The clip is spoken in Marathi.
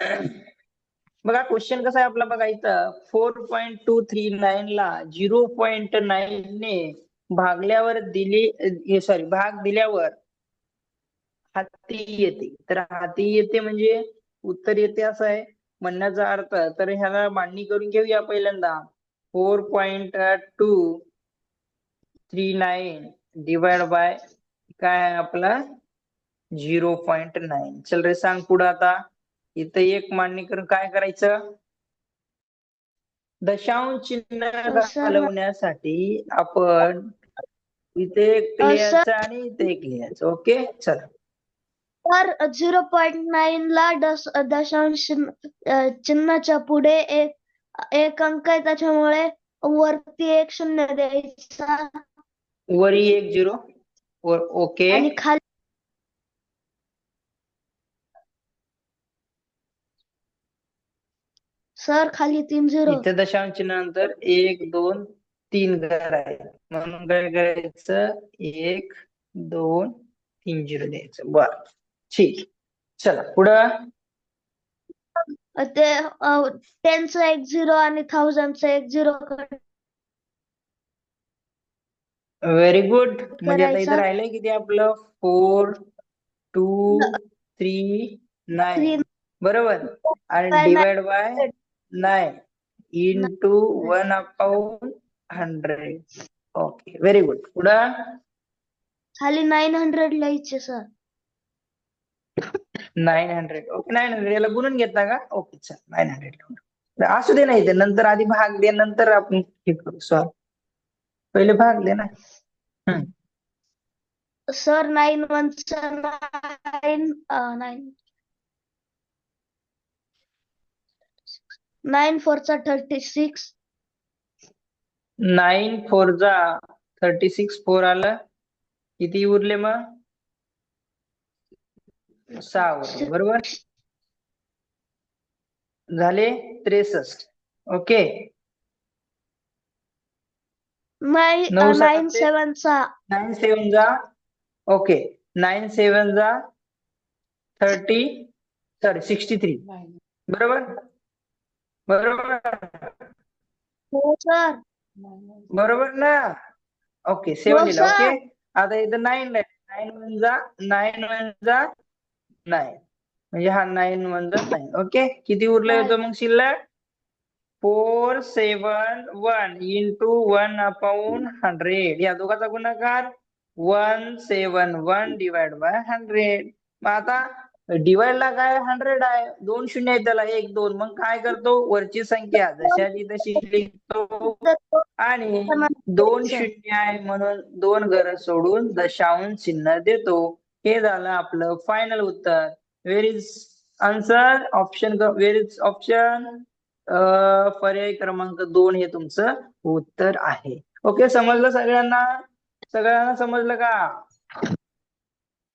बघा क्वेश्चन कसा आहे आपला बघा इथं. Four point two three nine ला झिरो पॉईंट नाईन ने भागल्यावर दिली सॉरी भाग दिल्यावर हाती येते. तर हाती येते म्हणजे उत्तर येते असं आहे. म्हणण्याचा अर्थ तर ह्याला मांडणी करून घेऊया पहिल्यांदा. Four point two three nine divide by काय आपला? झिरो पॉइंट नाईन चल रे सांग पुढं आता. इथं एक मांडणी करून काय करायचं? दशांश चिन्ह. घालवण्यासाठी आपण इथे एक. लिहायचं आणि इथे एक लिहायचं. ओके? चल. तर झिरो पॉईंट नाईन ला दश दशांश चिन्हाच्या पुढे एक एक अंक आहे. त्याच्यामुळे वरती एक शून्य द्यायचा. वरी एक झिरो. वर ओके. आणि खाली सर खाली तीन झिरो. इथे दशांश चिन्हानंतर एक दोन तीन घर आहे म्हणून काय करायचं? एक दोन तीन झिरो द्यायचं. बर. ठीक. चला पुढं. ते टेनचा एक झिरो आणि थाउजंडचा एक झिरो व्हेरी गुड म्हणजे आता इथं करायचं. राहिलंय किती आपलं? फोर टू थ्री नाईन बरोबर. आणि By divide by into one upon hundred okay very good पुढं खाली नाईन हंड्रेड लिहायचे sir nine hundred okay nine hundred याला गुणून घेता का? ओके चल नाईन हंड्रेड असू दे नाही ते नंतर आधी भाग दे नंतर आपण हे करू सॉल्व पहिले भाग दे ना. सर नाईन वनचा नाईन नाईन नाईन फोरचा थर्टी सिक्स. नाईन फोर जा थर्टी सिक्स फोर आलं. किती उरले मग? सहा उरले बरोबर? झाले त्रेसष्ट. ओके. नाईन सेवनचा. नाईन सेवन जा ओके. नाईन सेवन जा थर्टी सॉरी सिक्स्टी थ्री. बरोबर? बरोबर? हो सर. बरोबर ना? ओके सेवन sir. ओके आता इथं नाईन नाईन वन जा नाईन वन जा नाईन म्हणजे हा नाईन वन जा नाईन ओके किती उरलं. होतं मग शिल्लक? Four seven one into one upon hundred या दोघाचा गुणाकार one seven one divide by hundred मग आता डिवाइडला काय हंड्रेड आहे. दोन शून्य आहे त्याला. एक दोन. मग काय करतो? वरची संख्या. जशाची तशी लिहितो. आणि दोन शून्य आहे म्हणून दोन घर सोडून दशांश चिन्ह देतो. हे झालं आपलं फायनल उत्तर. Where is answer option where is option पर्याय क्रमांक दोन हे तुमचं उत्तर आहे. ओके समजलं सगळ्यांना? सगळ्यांना समजलं का?